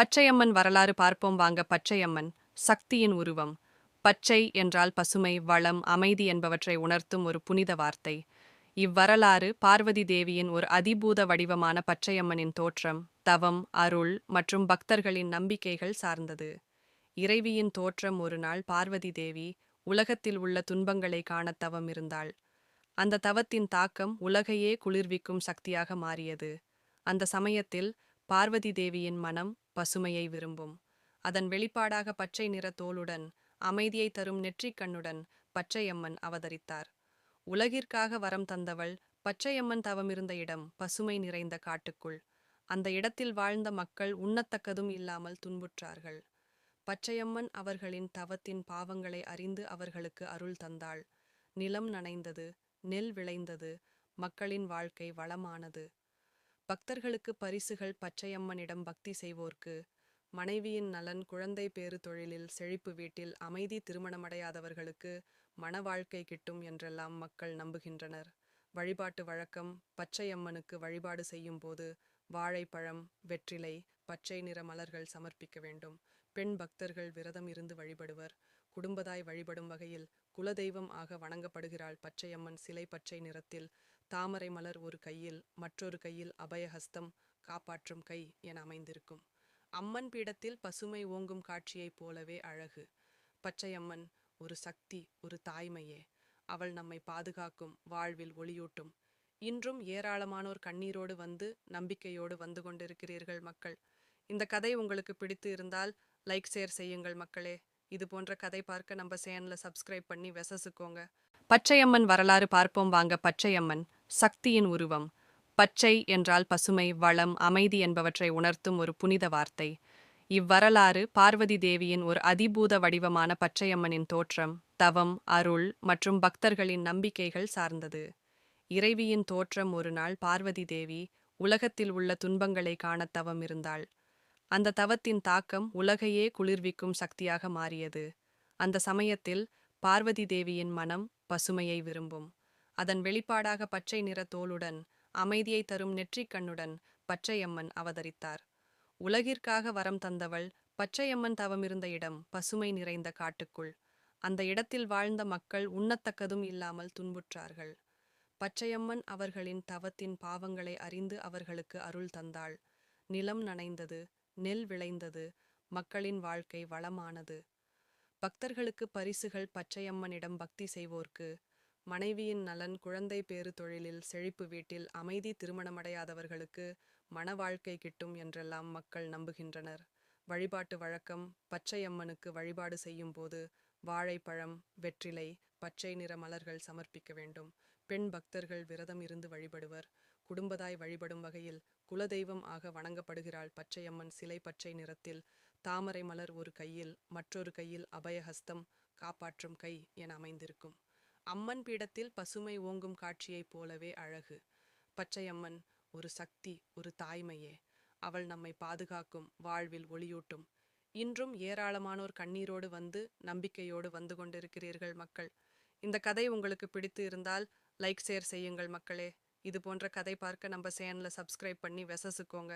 பச்சையம்மன் வரலாறு பார்ப்போம் வாங்க பச்சையம்மன் சக்தியின் உருவம். பச்சை என்றால் பசுமை வளம் அமைதி என்பவற்றை உணர்த்தும் ஒரு புனித வார்த்தை. இவ்வரலாறு பார்வதி தேவியின் ஒரு அதிபூத வடிவமான பச்சையம்மனின் தோற்றம் தவம் அருள் மற்றும் பக்தர்களின் நம்பிக்கைகள் சார்ந்தது. இறைவியின் தோற்றம் ஒரு நாள் பார்வதி தேவி உலகத்தில் உள்ள துன்பங்களை காணத் தவம் இருந்தாள். அந்த தவத்தின் தாக்கம் உலகையே குளிர்விக்கும் சக்தியாக மாறியது. அந்த சமயத்தில் பார்வதி தேவியின் மனம் பசுமையை விரும்பும். அதன் வெளிப்பாடாக பச்சை நிற தோலுடன் அமைதியை தரும் நெற்றிக் கண்ணுடன் பச்சையம்மன் அவதரித்தார். உலகிற்காக வரம் தந்தவள் பச்சையம்மன் தவமிருந்த இடம் பசுமை நிறைந்த காட்டுக்குள். அந்த இடத்தில் வாழ்ந்த மக்கள் உண்ணத்தக்கதும் இல்லாமல் துன்புற்றார்கள். பச்சையம்மன் அவர்களின் தவத்தின் பாவங்களை அறிந்து அவர்களுக்கு அருள் தந்தாள். நிலம் நனைந்தது நெல் விளைந்தது மக்களின் வாழ்க்கை வளமானது. பக்தர்களுக்கு பரிசுகள் பச்சையம்மனிடம் பக்தி செய்வோர்க்கு மனைவியின் நலன் குழந்தை பேறு தொழிலில் செழிப்பு வீட்டில் அமைதி திருமணமடையாதவர்களுக்கு மன வாழ்க்கை கிட்டும் என்றெல்லாம் மக்கள் நம்புகின்றனர். வழிபாட்டு வழக்கம் பச்சையம்மனுக்கு வழிபாடு செய்யும் போது வாழைப்பழம் வெற்றிலை பச்சை நிற மலர்கள் சமர்ப்பிக்க வேண்டும். பெண் பக்தர்கள் விரதம் இருந்து வழிபடுவர். குடும்பதாய் வழிபடும் வகையில் குலதெய்வம் ஆக வணங்கப்படுகிறாள் பச்சையம்மன் சிலை பச்சை நிறத்தில். தாமரை மலர் ஒரு கையில் மற்றொரு கையில் அபயஹஸ்தம் காப்பாற்றும் கை என அமைந்திருக்கும். அம்மன் பீடத்தில் பசுமை ஓங்கும் காட்சியைப் போலவே அழகு. பச்சையம்மன் ஒரு சக்தி ஒரு தாய்மையே. அவள் நம்மை பாதுகாக்கும் வாழ்வில் ஒளியூட்டும். இன்றும் ஏராளமானோர் கண்ணீரோடு வந்து நம்பிக்கையோடு வந்து கொண்டிருக்கிறீர்கள் மக்கள். இந்த கதை உங்களுக்கு பிடித்து இருந்தால் லைக் ஷேர் செய்யுங்கள் மக்களே. இது போன்ற கதை பார்க்க நம்ம சேனலை சப்ஸ்கிரைப் பண்ணி வெசசுக்கோங்க. பச்சையம்மன் வரலாறு பார்ப்போம் வாங்க பச்சையம்மன். சக்தியின் உருவம். பச்சை என்றால் பசுமை வளம் அமைதி என்பவற்றை உணர்த்தும் ஒரு புனித வார்த்தை. இவ்வரலாறு பார்வதி தேவியின் ஒரு அதிபூத வடிவமான பச்சையம்மனின் தோற்றம் தவம் அருள் மற்றும் பக்தர்களின் நம்பிக்கைகள் சார்ந்தது. இறைவியின் தோற்றம் ஒரு நாள் பார்வதி தேவி உலகத்தில் உள்ள துன்பங்களை காணத் தவம் இருந்தாள். அந்த தவத்தின் தாக்கம் உலகையே குளிர்விக்கும் சக்தியாக மாறியது. அந்த சமயத்தில் பார்வதி தேவியின் மனம் பசுமையை விரும்பும். அதன் வெளிப்பாடாக பச்சை நிற தோலுடன் அமைதியை தரும் நெற்றிக் கண்ணுடன் பச்சையம்மன் அவதரித்தார். உலகிற்காக வரம் தந்தவள் பச்சையம்மன் தவமிருந்த இடம் பசுமை நிறைந்த காட்டுக்குள். அந்த இடத்தில் வாழ்ந்த மக்கள் உண்ணத்தக்கதும் இல்லாமல் துன்புற்றார்கள். பச்சையம்மன் அவர்களின் தவத்தின் பாவங்களை அறிந்து அவர்களுக்கு அருள் தந்தாள். நிலம் நனைந்தது நெல் விளைந்தது மக்களின் வாழ்க்கை வளமானது. பக்தர்களுக்கு பரிசுகள் பச்சையம்மனிடம் பக்தி செய்வோர்க்கு மனைவியின் நலன் குழந்தை பேறு தொழிலில் செழிப்பு வீட்டில் அமைதி திருமணமடையாதவர்களுக்கு மன வாழ்க்கை கிட்டும் என்றெல்லாம் மக்கள் நம்புகின்றனர். வழிபாட்டு வழக்கம் பச்சையம்மனுக்கு வழிபாடு செய்யும் போது வாழைப்பழம் வெற்றிலை பச்சை நிற மலர்கள் சமர்ப்பிக்க வேண்டும். பெண் பக்தர்கள் விரதம் இருந்து வழிபடுவர். குடும்பதாய் வழிபடும் வகையில் குலதெய்வம் ஆக வணங்கப்படுகிறாள் பச்சையம்மன் சிலை பச்சை நிறத்தில். தாமரை மலர் ஒரு கையில் மற்றொரு கையில் அபயஹஸ்தம் காப்பாற்றும் கை என அமைந்திருக்கும். அம்மன் பீடத்தில் பசுமை ஓங்கும் காட்சியைப் போலவே அழகு. பச்சையம்மன் ஒரு சக்தி ஒரு தாய்மையே. அவள் நம்மை பாதுகாக்கும் வாழ்வில் ஒளியூட்டும். இன்றும் ஏராளமானோர் கண்ணீரோடு வந்து நம்பிக்கையோடு வந்து கொண்டிருக்கிறீர்கள் மக்கள். இந்த கதை உங்களுக்கு பிடித்து இருந்தால் லைக் ஷேர் செய்யுங்கள் மக்களே. இது போன்ற கதை பார்க்க நம்ம சேனலை சப்ஸ்கிரைப் பண்ணி வெசசுக்கோங்க